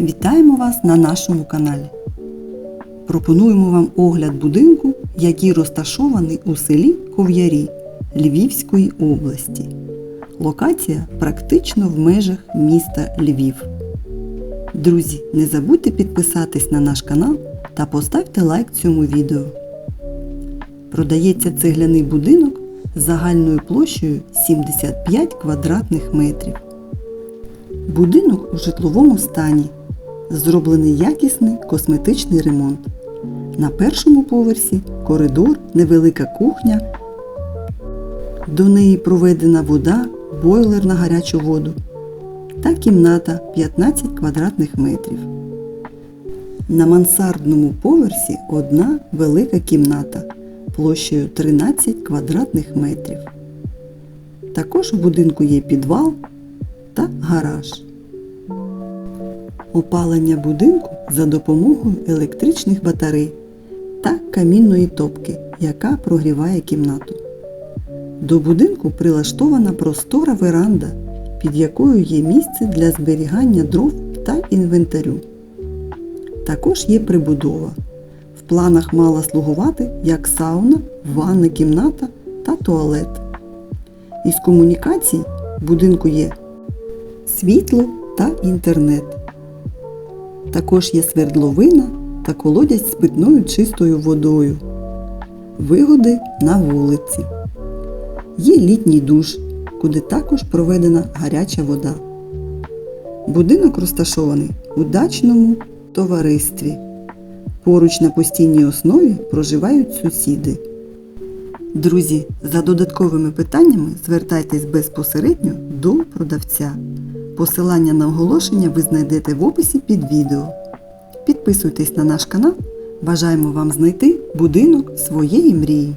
Вітаємо вас на нашому каналі. Пропонуємо вам огляд будинку, який розташований у селі Ков'ярі Львівської області. Локація практично в межах міста Львів. Друзі, не забудьте підписатись на наш канал та поставте лайк цьому відео. Продається цегляний будинок з загальною площею 75 квадратних метрів. Будинок у житловому стані. Зроблений якісний косметичний ремонт. На першому поверсі коридор, невелика кухня. До неї проведена вода, бойлер на гарячу воду та кімната 15 квадратних метрів. На мансардному поверсі одна велика кімната площею 13 квадратних метрів. Також у будинку є підвал та гараж. Опалення будинку за допомогою електричних батарей та камінної топки, яка прогріває кімнату. До будинку прилаштована простора веранда, під якою є місце для зберігання дров та інвентарю. Також є прибудова. В планах мала слугувати як сауна, ванна кімната та туалет. Із комунікацій в будинку є світло та інтернет. Також є свердловина та колодязь з питною чистою водою. Вигоди на вулиці. Є літній душ, куди також проведена гаряча вода. Будинок розташований у дачному товаристві. Поруч на постійній основі проживають сусіди. Друзі, за додатковими питаннями звертайтесь безпосередньо до продавця. Посилання на оголошення ви знайдете в описі під відео. Підписуйтесь на наш канал. Бажаємо вам знайти будинок своєї мрії.